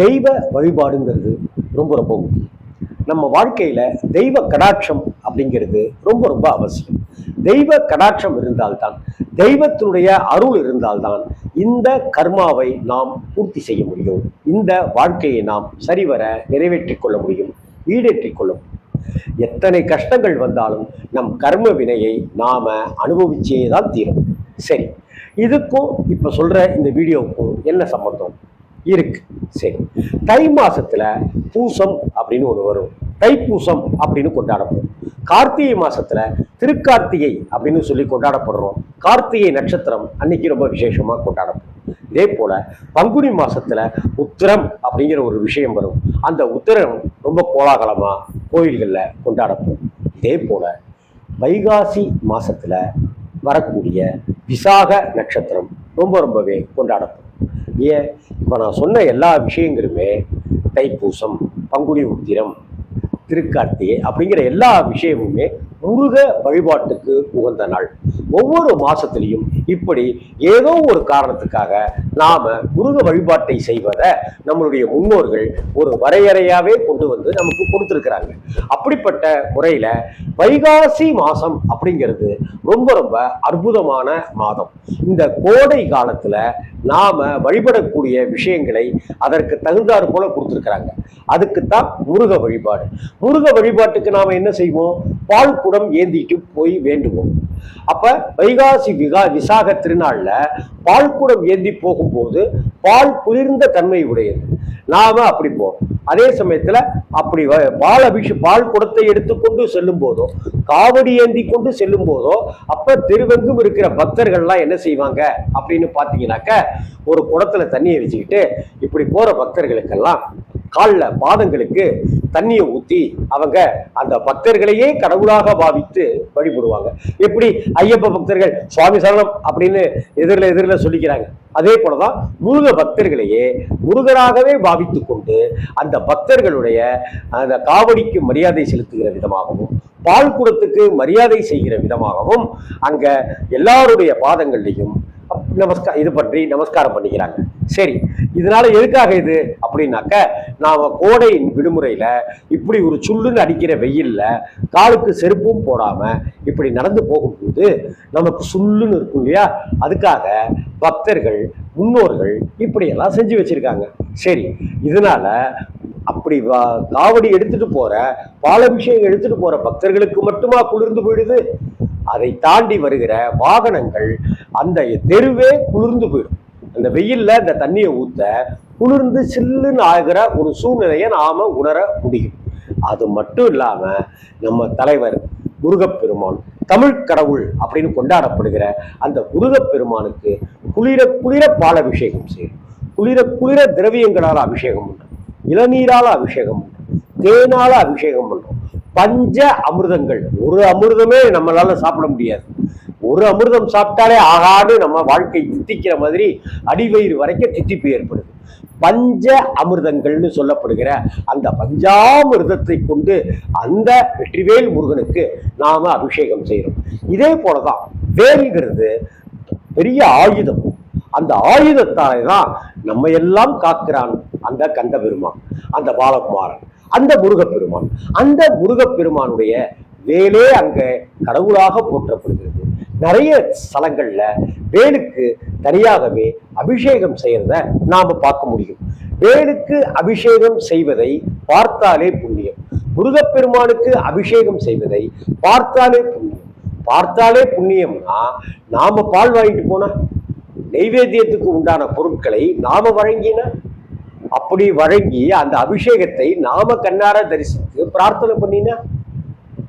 தெய்வ வழிபாடுங்கிறது ரொம்ப ரொம்ப முக்கியம். நம்ம வாழ்க்கையில் தெய்வ கடாட்சம் அப்படிங்கிறது ரொம்ப ரொம்ப அவசியம். தெய்வ கடாட்சம் இருந்தால்தான் தெய்வத்தினுடைய அருள் இருந்தால்தான் இந்த கர்மாவை நாம் பூர்த்தி செய்ய முடியும். இந்த வாழ்க்கையை நாம் சரிவர நிறைவேற்றிக் கொள்ள முடியும் ஈடேற்றிக் கொள்ள முடியும். எத்தனை கஷ்டங்கள் வந்தாலும் நம் கர்ம வினையை நாம் அனுபவிச்சே தான் தீரும். சரி இதுக்கும் இப்போ சொல்கிற இந்த வீடியோவுக்கும் என்ன சம்பந்தம்? இருக்கு. சரி. தை மாசத்துல பூசம் அப்படின்னு ஒன்று வரும். தைப்பூசம் அப்படின்னு கொண்டாடப்படும். கார்த்திகை மாசத்துல திருக்கார்த்திகை அப்படின்னு சொல்லி கொண்டாடப்படுறோம். கார்த்திகை நட்சத்திரம் அன்னைக்கு ரொம்ப விசேஷமா கொண்டாடப்படும். இதே போல பங்குனி மாசத்துல உத்திரம் அப்படிங்கிற ஒரு விஷயம் வரும். அந்த உத்திரம் ரொம்ப கோலாகலமா கோயில்களில் கொண்டாடப்படும். இதே போல வைகாசி மாசத்துல வரக்கூடிய விசாக நட்சத்திரம் ரொம்ப ரொம்பவே கொண்டாடப்படும். ஏன் இப்போ நான் சொன்ன எல்லா விஷயங்களுமே தைப்பூசம் பங்குனி உத்திரம் திருக்கார்த்திகை அப்படிங்கிற எல்லா விஷயமுமே முருக வழிபாட்டுக்கு உகந்த நாள். ஒவ்வொரு மாசத்திலையும் இப்படி ஏதோ ஒரு காரணத்துக்காக நாம முருக வழிபாட்டை செய்வதை நம்மளுடைய முன்னோர்கள் ஒரு வரையறையாவே கொண்டு வந்து நமக்கு கொடுத்துருக்குறாங்க. அப்படிப்பட்ட முறையில வைகாசி மாசம் அப்படிங்கிறது ரொம்ப ரொம்ப அற்புதமான மாதம். இந்த கோடை காலத்துல நாம வழிபடக்கூடிய விஷயங்களை அதற்கு தகுந்தாறு போல கொடுத்துருக்குறாங்க. அதுக்குத்தான் முருக வழிபாடு. முருக வழிபாட்டுக்கு நாம என்ன செய்வோம்? பால் குடம் ஏந்திட்டு போய் வேண்டுவோம். அப்ப வைகாசி விகா விசாக திருநாள்ல பால் குடம் ஏந்தி போகும்போது பால் குளிர்ந்த தன்மை உடையது. நாம அப்படி போறோம். அதே சமயத்துல அப்படி வ- பால் அபிஷ பால் குடத்தை எடுத்துக்கொண்டு செல்லும் போதோ காவடி ஏந்தி கொண்டு செல்லும் போதோ அப்ப தெருவெங்கும் இருக்கிற பக்தர்கள்லாம் என்ன செய்வாங்க அப்படின்னு பாத்தீங்கன்னாக்க ஒரு குடத்துல தண்ணியை வச்சுக்கிட்டு இப்படி போற பக்தர்களுக்கெல்லாம் காலில் பாதங்களுக்கு தண்ணியை ஊத்தி அவங்க அந்த பக்தர்களையே கடவுளாக பாவித்து வழிபடுவாங்க. எப்படி? ஐயப்ப பக்தர்கள் சுவாமி சரணம் அப்படின்னு எதிரில் எதிரில் சொல்லிக்கிறாங்க. அதே போலதான் முருக பக்தர்களையே முருகராகவே பாவித்து கொண்டு அந்த பக்தர்களுடைய அந்த காவடிக்கு மரியாதை செலுத்துகிற விதமாகவும் பால் குடத்துக்கு மரியாதை செய்கிற விதமாகவும் அங்க எல்லாருடைய பாதங்கள்லையும் நமஸ்கா இது பற்றி நமஸ்காரம் பண்ணிக்கிறாங்க. சரி இதனால எதுக்காக இது? அப்படின்னாக்க நாம கோடை விடுமுறையில இப்படி ஒரு சுள்ளுன்னு அடிக்கிற வெயில்ல காலுக்கு செருப்பும் போடாம இப்படி நடந்து போகும்போது நமக்கு சுள்ளுன்னு இருக்கும் இல்லையா? அதுக்காக பக்தர்கள் முன்னோர்கள் இப்படியெல்லாம் செஞ்சு வச்சிருக்காங்க. சரி இதனால அப்படி வா- காவடி எடுத்துட்டு போற பாலபிஷேகம் எடுத்துட்டு போற பக்தர்களுக்கு மட்டுமா குளிர்ந்து போயிடுது? அதை தாண்டி வருகிற வாகனங்கள் அந்த தெருவே குளிர்ந்து போயிடும். இந்த வெயில்ல இந்த தண்ணியை ஊத்த குளிர்ந்து சில்லுன்னு ஆகிற ஒரு சூழ்நிலையை நாம உணர முடியும். அது மட்டும் இல்லாம நம்ம தலைவர் முருகப்பெருமான் தமிழ் கடவுள் அப்படின்னு கொண்டாடப்படுகிற அந்த முருகப்பெருமானுக்கு குளிர குளிர பால் அபிஷேகம் செய்யும் குளிர குளிர திரவியங்களால் அபிஷேகம் பண்ணுறோம் இளநீரால் அபிஷேகம் பண்றோம். தேனால அபிஷேகம் பண்ணுறோம் பஞ்ச அமிர்தங்கள் ஒரு அமிர்தமே நம்மளால சாப்பிட முடியாது. ஒரு அமிர்தம் சாப்பிட்டாலே ஆகாது. நம்ம வாழ்க்கை தித்திக்கிற மாதிரி அடிவயிறு வரைக்கும் தித்திப்பு ஏற்படுது. பஞ்ச அமிர்தங்கள்னு சொல்லப்படுகிற அந்த பஞ்சாமிர்தத்தை கொண்டு அந்த வெற்றிவேல் முருகனுக்கு நாம அபிஷேகம் செய்யறோம் இதே போலதான் வேல்ங்கிறது பெரிய ஆயுதம். அந்த ஆயுதத்தாலே தான் நம்ம எல்லாம் காக்கிறான் அந்த கந்த பெருமான் அந்த பாலகுமாரன் அந்த முருகப்பெருமான். அந்த முருகப்பெருமானுடைய வேலே அங்க கடவுளாக போற்றப்படுகிறது. நிறைய ஸ்தலங்கள்ல வேலுக்கு தனியாகவே அபிஷேகம் செய்யறத நாம பார்க்க முடியும். வேலுக்கு அபிஷேகம் செய்வதை பார்த்தாலே புண்ணியம். முருகப்பெருமானுக்கு அபிஷேகம் செய்வதை பார்த்தாலே புண்ணியம். பார்த்தாலே புண்ணியம்னா நாம பால் வாங்கிட்டு போனா நெய்வேத்தியத்துக்கு உண்டான பொருட்களை நாம வழங்கின? அப்படி வழங்கி அந்த அபிஷேகத்தை நாம கண்ணார தரிசித்து பிரார்த்தனை பண்ணினா?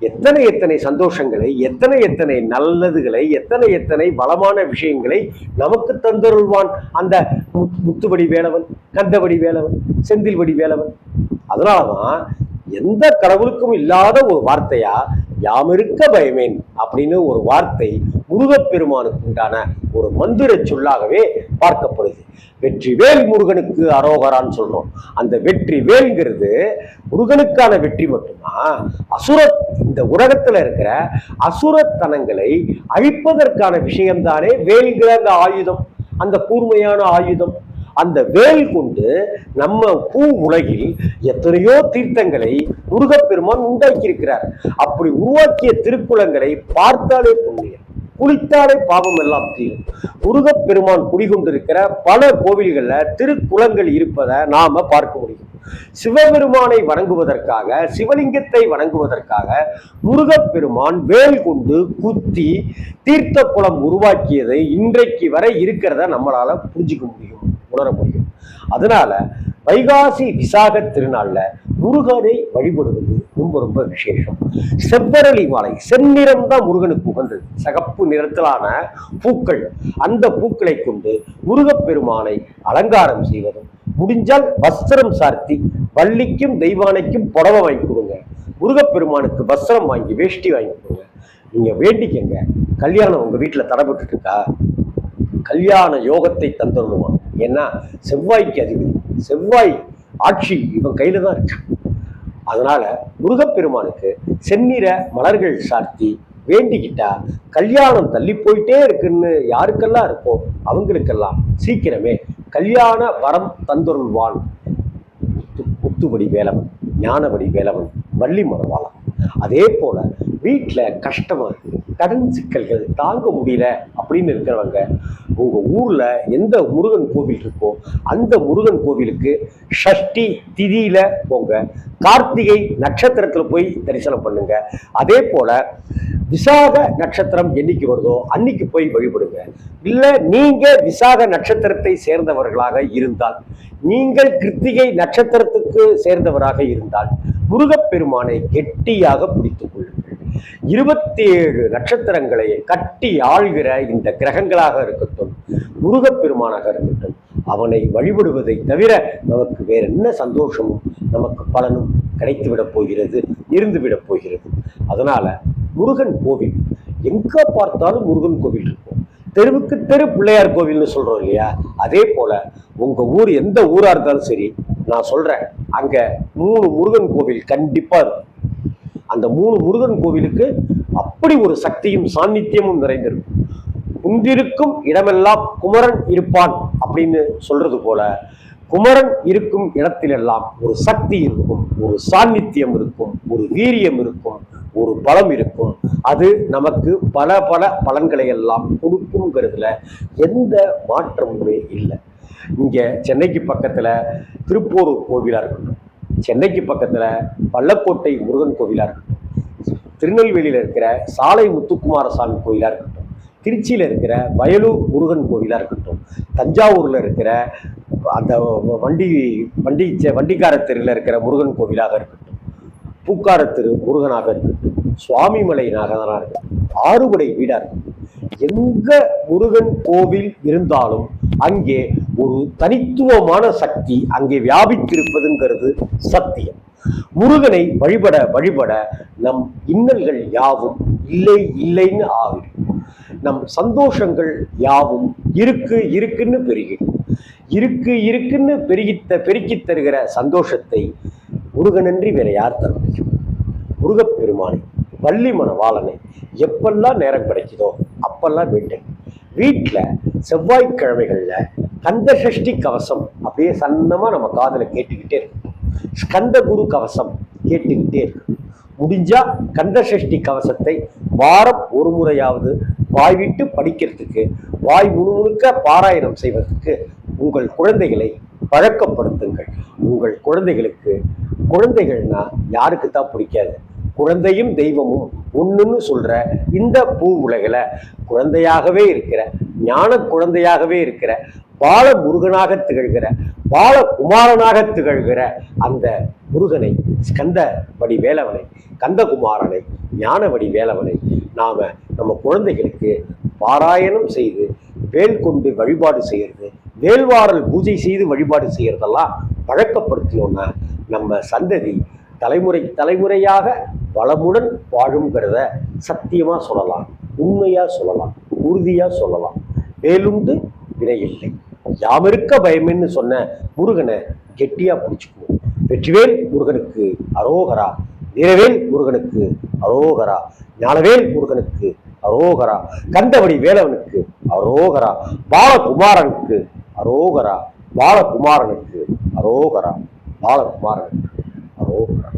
எத்தனை எத்தனை சந்தோஷங்களை எத்தனை எத்தனை நல்லதுகளை எத்தனை எத்தனை வளமான விஷயங்களை நமக்கு தந்தருள்வான் அந்த முத்- முத்துவடி வேலவன் கந்தவடி வேலவன் செந்தில்வடி வேலவன். அதனாலதான் எந்த கடவுளுக்கும் இல்லாத ஒரு வார்த்தையா யாமிருக்க பயமேன் அப்படின்னு ஒரு வார்த்தை முருகப்பெருமானுக்கு உண்டான ஒரு மந்திர சொல்லாகவே பார்க்கப்படுது. வெற்றி வேல் முருகனுக்கு அரோகரான்னு சொல்றோம். அந்த வெற்றி வேல்ங்கிறது முருகனுக்கான வெற்றி மட்டுமா? அசுர இந்த உலகத்துல இருக்கிற அசுரத்தனங்களை அழிப்பதற்கான விஷயம்தானே வேல்கிற அந்த ஆயுதம். அந்த கூர்மையான ஆயுதம். அந்த வேல் கொண்டு நம்ம பூ உலகில் எத்தனையோ தீர்த்தங்களை முருகப்பெருமான் உண்டாக்கி இருக்கிறார் அப்படி உருவாக்கிய திருக்குளங்களை பார்த்தாலே புண்ணியம். குளித்தாலே பாவம் எல்லாம் தீரும். முருகப்பெருமான் குடிகொண்டிருக்கிற பல கோவில்களில் திருக்குளங்கள் இருப்பதை நாம பார்க்க முடியும். சிவபெருமானை வணங்குவதற்காக சிவலிங்கத்தை வணங்குவதற்காக முருகப்பெருமான் வேல் கொண்டு குத்தி தீர்த்த குளம் உருவாக்கியதை இன்றைக்கு வரை இருக்கிறத நம்மளால புரிஞ்சுக்க முடியும் உணர முடியும். அதனால வைகாசி விசாக திருநாள்ல முருகனை வழிபடுவது ரொம்ப ரொம்ப விசேஷம். செவ்வரளி மாலை செந்நிறம் தான் முருகனுக்கு உகந்தது. சகப்பு நிறத்திலான பூக்கள் அந்த பூக்களை கொண்டு முருகப்பெருமானை அலங்காரம் செய்வதும் முடிஞ்சால் வஸ்திரம் சார்த்தி வள்ளிக்கும் தெய்வானைக்கும் புடவை வாங்கி கொடுங்க. முருகப்பெருமானுக்கு வஸ்திரம் வாங்கி வேஷ்டி வாங்கி கொடுங்க. நீங்க வேண்டிக்கங்க. கல்யாணம் உங்க வீட்டில் தடைபட்டு இருக்கா கல்யாண யோகத்தை தந்துடணுமா? ஏன்னா செவ்வாய்க்கு அதிபதி. செவ்வாய் ஆட்சி இவன் கையில தான் இருக்கு. அதனால முருகப்பெருமானுக்கு செந்நிற மலர்கள் சார்த்தி வேண்டிக்கிட்டா கல்யாணம் தள்ளி போயிட்டே இருக்குன்னு யாருக்கெல்லாம் இருக்கோ அவங்களுக்கெல்லாம் சீக்கிரமே கல்யாண வரம் தந்தொருள்வான். முத்து முத்துபடி வேலவன் ஞானபடி வேலவன் வள்ளி மரவாளன் அதே போல வீட்டில் கஷ்டமாக கடன் சிக்கல்கள் தாங்க முடியல அப்படின்னு இருக்கிறவங்க உங்க ஊர்ல எந்த முருகன் கோவில் இருக்கோ அந்த முருகன் கோவிலுக்கு ஷஷ்டி திதியில போங்க. கார்த்திகை நட்சத்திரத்துல போய் தரிசனம் பண்ணுங்க. அதே போல விசாக நட்சத்திரம் என்னைக்கு வருதோ அன்னைக்கு போய் வழிபடுங்க. இல்லை நீங்க விசாக நட்சத்திரத்தை சேர்ந்தவர்களாக இருந்தால் நீங்கள் கிருத்திகை நட்சத்திரத்துக்கு சேர்ந்தவராக இருந்தால் முருகப்பெருமானை கெட்டியாக பிடித்துக் கொள்ளுங்கள். இருபத்தி ஏழு நட்சத்திரங்களை கட்டி ஆள்கிற இந்த கிரகங்களாக இருக்கட்டும் முருகப்பெருமானாக இருக்கட்டும் அவனை வழிபடுவதை தவிர நமக்கு வேற என்ன சந்தோஷமும் நமக்கு பலனும் கிடைத்துவிடப் போகிறது இருந்துவிடப் போகிறது. அதனால முருகன் கோவில் எங்க பார்த்தாலும் முருகன் கோவில் இருக்கும். தெருவுக்கு தெரு பிள்ளையார் கோவில்னு சொல்றோம் இல்லையா? அதே போல உங்க ஊர் எந்த ஊரா இருந்தாலும் சரி நான் சொல்கிறேன் அங்கே மூணு முருகன் கோவில் கண்டிப்பாக இருக்கும். அந்த மூணு முருகன் கோவிலுக்கு அப்படி ஒரு சக்தியும் சாநித்தியமும் நிறைந்திருக்கும். உந்திருக்கும் இடமெல்லாம் குமரன் இருப்பான் அப்படின்னு சொல்றது போல குமரன் இருக்கும் இடத்திலெல்லாம் ஒரு சக்தி இருக்கும் ஒரு சாநித்தியம் இருக்கும் ஒரு வீரியம் இருக்கும் ஒரு பலம் இருக்கும். அது நமக்கு பல பல பலன்களை எல்லாம் கொடுக்குங்கிறதுல எந்த மாற்றமுமே இல்லை. இங்கே சென்னைக்கு பக்கத்தில் திருப்போரூர் கோவிலாக இருக்கட்டும். சென்னைக்கு பக்கத்தில் பள்ளக்கோட்டை முருகன் கோவிலாக இருக்கட்டும். திருநெல்வேலியில் இருக்கிற சாலை முத்துக்குமாரசாமி கோவிலாக இருக்கட்டும். திருச்சியில் இருக்கிற வயலூர் முருகன் கோவிலாக இருக்கட்டும். தஞ்சாவூரில் இருக்கிற அந்த வண்டி வண்டி வண்டிக்கார தெருவில் இருக்கிற முருகன் கோவிலாக இருக்கட்டும். பூக்கார தெரு முருகனாக இருக்கட்டும். சுவாமிமலை நாகதனாக இருக்கட்டும். ஆறுபடை வீடாக இருக்கட்டும். எங்க முருகன் கோவில் இருந்தாலும் அங்கே ஒரு தனித்துவமான சக்தி அங்கே வியாபித்திருப்பதுங்கிறது சத்தியம். முருகனை வழிபட வழிபட நம் இன்னல்கள் யாவும் இல்லை இல்லைன்னு ஆகிடும் நம் சந்தோஷங்கள் யாவும் இருக்கு இருக்குன்னு பெருகிடும் இருக்கு இருக்குன்னு பெருகித்த பெருக்கித் தருகிற சந்தோஷத்தை முருகனன்றி வேற யார் தர முடியும்? முருகப்பெருமானை வள்ளி மணவாளனை எப்பெல்லாம் நேரம் கிடைக்குதோ அப்பெல்லாம் வேண்டும் வீட்டில் செவ்வாய்க்கிழமைகளில் கந்த சஷ்டி கவசம் அப்படியே சன்னமாக நம்ம காதில் கேட்டுக்கிட்டே இருக்கும் ஸ்கந்த குரு கவசம் கேட்டுக்கிட்டே இருக்கும் முடிஞ்சா கந்த சஷ்டி கவசத்தை வாரம் ஒரு முறையாவது வாய் விட்டு படிக்கிறதுக்கு வாய் முழுமுழுக்க பாராயணம் செய்வதற்கு உங்கள் குழந்தைகளை பழக்கப்படுத்துங்கள். உங்கள் குழந்தைகளுக்கு குழந்தைகள்னா யாருக்கு தான் பிடிக்காது. குழந்தையும் தெய்வமும் ஒன்றுன்னு சொல்கிற இந்த பூ உலகில் குழந்தையாகவே இருக்கிற ஞான குழந்தையாகவே இருக்கிற பால முருகனாக திகழ்கிற பால குமாரனாக திகழ்கிற அந்த முருகனை ஸ்கந்த வடி வேலவனை கந்தகுமாரனை ஞானவடி வேலவனை நாம் நம்ம குழந்தைகளுக்கு பாராயணம் செய்து வேல் கொண்டு வழிபாடு செய்கிறது வேல்வாரல் பூஜை செய்து வழிபாடு செய்கிறதெல்லாம் பழக்கப்படுத்தினோன்னா நம்ம சந்ததி தலைமுறை தலைமுறையாக வளமுடன் வாழுங்கிறத சத்தியமாக சொல்லலாம் உண்மையாக சொல்லலாம் உறுதியாக சொல்லலாம். வேலுண்டு வினையில்லை. யாமிருக்க பயமென்னு சொன்ன முருகனை கெட்டியா பிடிச்சிக்கணும் வெற்றிவேல் முருகனுக்கு அரோகரா வீரவேல் முருகனுக்கு அரோகரா ஞானவேல் முருகனுக்கு அரோகரா கந்தவடி வேலவனுக்கு அரோகரா பாலகுமாரனுக்கு அரோகரா பாலகுமாரனுக்கு அரோகரா பாலகுமாரனுக்கு அரோகரா.